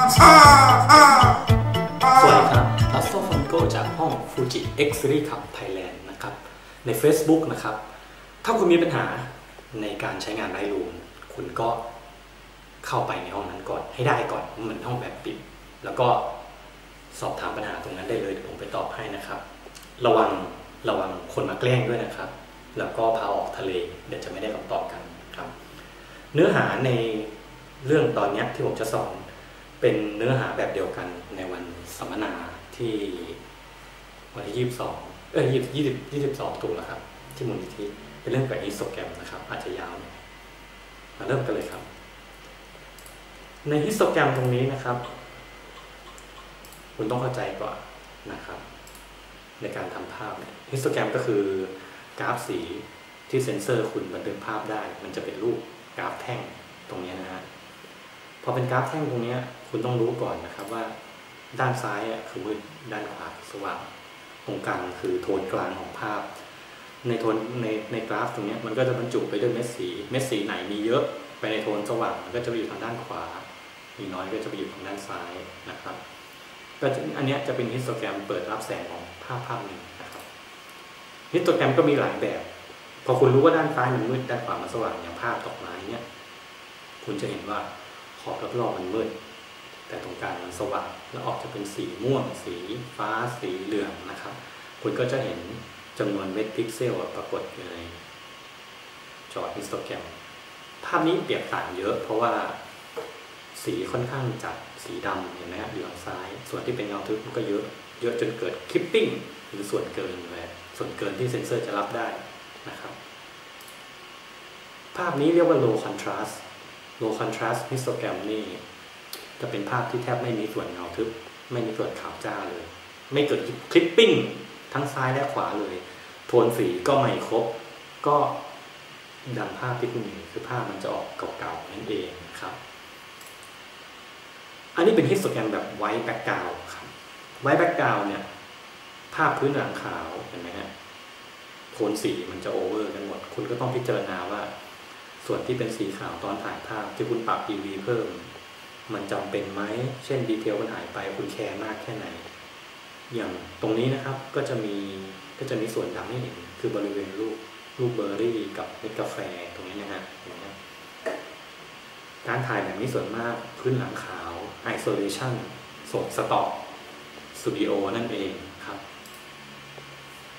สวัสดีครับอัสโซฟอนโกจากห้อง Fuji X Series Cup Thailand นะครับ ใน Facebook นะครับ ถ้าคุณมีปัญหาในการใช้งานไลท์รูมคุณก็เข้าไปในห้องนั้นก่อนให้ได้ก่อนมือนห้องแบบปิด แล้วก็สอบถามปัญหาตรงนั้นได้เลยเดี๋ยวผมไปตอบให้นะครับ ระวังระวังคนมาแกล้งด้วยนะครับ แล้วก็พาออกทะเลเดี๋ยวจะไม่ได้คำตอบกันครับ เนื้อหาในเรื่องตอนนี้ที่ผมจะสอน เป็นเนื้อหาแบบเดียวกันในวันสัมมนาที่วันที่ยี่สิบสองเอ้ยยี่สิบยี่สิบสองถูกแล้วครับ ที่มูลนิธิเป็นเรื่องกับอิสโตแกรมนะครับ อาจจะยาวมาเริ่มกันเลยครับ ในฮิสโตแกรมตรงนี้นะครับ คุณต้องเข้าใจก่อนนะครับ ในการทำภาพฮิสโตแกรมก็คือกราฟสีที่เซ็นเซอร์คุณบันทึกภาพได้ มันจะเป็นรูปกราฟแท่งตรงนี้นะฮะ พอเป็นกราฟแท่งตรงนี้คุณต้องรู้ก่อนนะครับว่า ด้านซ้ายคือมืดด้านขวาสว่างตรงกลางคือโทนกลางของภาพ ในโทนในในกราฟตรงนี้มันก็จะบรรจุไปด้วยเม็ดสีเม็ดสีไหนมีเยอะไปในโทนสว่างมันก็จะไปอยู่ทางด้านขวา มีน้อยก็จะไปอยู่ทางด้านซ้ายนะครับก็อันนี้จะเป็นฮิสโตแกรมเปิดรับแสงของภาพภาพหนึ่งนะครับฮิสโตแกรมก็มีหลายแบบ พอคุณรู้ว่าด้านซ้ายมันมืดด้านขวามันสว่างอย่างภาพดอกไม้เนี่ยคุณจะเห็นว่า ขอบรอบๆมันมืดแต่ตรงกลางมันสว่างแล้วออกจะเป็นสีม่วง สีฟ้าสีเหลืองนะครับ คุณก็จะเห็นจำนวนเม็ดพิกเซลปรากฏอยู่ในจอฮิสโตแกรมภาพนี้เปรียบต่างเยอะเพราะว่าสีค่อนข้างจัดสีดำเห็นไหมครับอยู่ทางซ้าย ส่วนที่เป็นเงาทึบก็เยอะ เยอะจนเกิดคลิปปิ้งหรือส่วนเกินแบบส่วนเกินที่เซนเซอร์จะรับได้นะครับ ภาพนี้เรียกว่า low contrast low contrast histogram นี่ จะเป็นภาพที่แทบไม่มีส่วนเงาทึบ ไม่มีส่วนขาวจ้าเลย ไม่เกิดคลิปปิ้งทั้งซ้ายและขวาเลย โทนสีก็ไม่ครบ ก็ดังภาพที่คุณเห็นคือภาพมันจะออกเก่าๆนั่นเองครับ อันนี้เป็นฮิสโตแกรมแบบไวท์แบ็กกราวครับไวท์แบ็กกราวเนี่ย ภาพพื้นหลังขาวเห็นไหมฮะโทนสีมันจะโอเวอร์กันหมด คุณก็ต้องพิจารณาว่า ส่วนที่เป็นสีขาวตอนถ่ายภาพที่คุณปรับ EV เพิ่ม มันจำเป็นไหม เช่นดีเทลมันหายไปคุณแคร์มากแค่ไหน อย่างตรงนี้นะครับก็จะมีก็จะมีส่วนดำให้เห็นคือบริเวณรูปรูปเบอร์รี่กับเม็ดกาแฟตรงนี้นะฮะการถ่ายแบบนี้ส่วนมากพื้นหลังขาว isolation ส่งสต็อกสตูดิโอนั่นเองครับ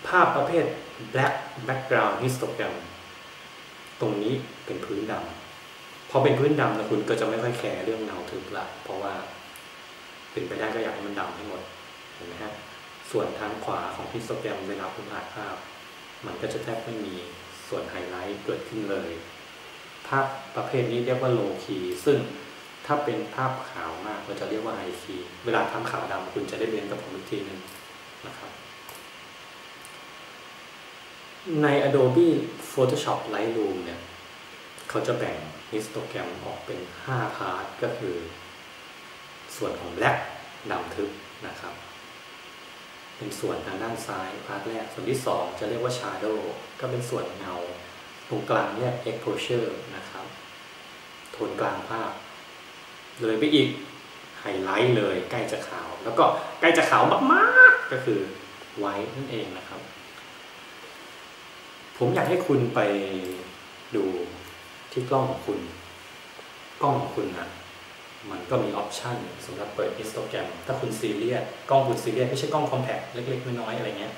ภาพประเภท black background histogram ตรงนี้เป็นพื้นดำพอเป็นพื้นดำนะคุณก็จะไม่ค่อยแคร์เรื่องเงาทึบละเพราะว่าเป็นไปได้ก็อยากให้มันดำให้หมดเห็นไหมฮะส่วนทางขวาของฮิสโตแกรมเวลาคุณถ่ายภาพ มันก็จะแทบไม่มีส่วนไฮไลท์เกิดขึ้นเลย ภาพประเภทนี้เรียกว่าโลคีซึ่งถ้าเป็นภาพขาวมากก็จะเรียกว่าไฮคีเวลาทำขาวดำคุณจะได้เรียนกับผมอีกทีหนึ่งนะครับ ใน Adobe Photoshop Lightroom เนี่ย เขาจะแบ่งฮิสโตแกรมออกเป็น 5 พาร์ท ก็คือ ส่วนของ Black ดำทึบนะครับ เป็นส่วนทางด้านซ้าย พาร์ทแรก ส่วนที่ 2 จะเรียกว่า Shadow ก็เป็นส่วนเงา ตรงกลางเรียก Exposure นะครับ โทนกลางภาพ เลยไปอีก ไฮไลท์เลย ใกล้จะขาว แล้วก็ใกล้จะขาวมากๆ ก็คือไว้นั่นเองนะครับ ผมอยากให้คุณไปดูที่กล้องของคุณ กล้องของคุณนะมันก็มีออปชันสำหรับเปิดฮิสโตแกรมถ้าคุณซีเรียสกล้องคุณซีเรียสไม่ใช่กล้องคอมแพคเล็ก ๆ น้อยๆอะไรเงี้ย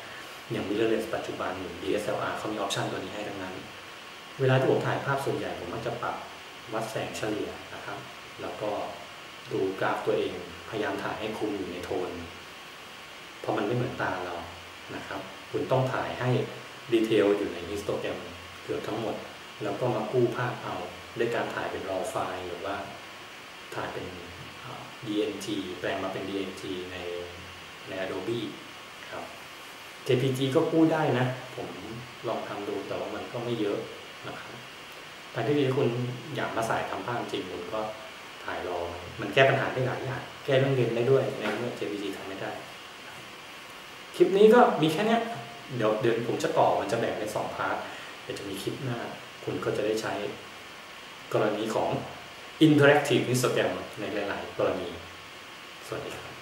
อย่าง mirrorless ปัจจุบันหรือ DSLR เขามีออปชันตัวนี้ให้ทั้งนั้น เวลาที่ผมถ่ายภาพส่วนใหญ่ผมมักจะปรับวัดแสงเฉลี่ยนะครับ แล้วก็ดูกราฟตัวเอง พยายามถ่ายให้คุมอยู่ในโทน เพราะมันไม่เหมือนตาเรานะครับ คุณต้องถ่ายให้ ดีเทลอยู่ในฮิสโตแกรมเกือบทั้งหมด แล้วก็มากู้ภาพเอาด้วยการถ่ายเป็น raw ไฟล์หรือว่าถ่ายเป็น DNG แปลงมาเป็น DNG ในใน Adobe ครับ JPG ก็กู้ได้นะ ผมลองทำดูแต่ว่ามันก็ไม่เยอะนะครับแต่ที่ดีคุณอยากมาสายทำภาพจริงคุณก็ถ่ายรอ มันแก้ปัญหาได้หลายอย่าง แก้เรื่องเรียนได้ด้วยในเมื่อ JPG ทำไม่ได้ คลิปนี้ก็มีแค่นี้ เดี๋ยวเดี๋ยวผมจะต่อมันจะแบ่งเป็นสองพาร์ทเดี๋ยวจะมีคลิปหน้า คุณก็จะได้ใช้กรณีของ interactive Instagram ในหลาย ๆ กรณีสวัสดีครับ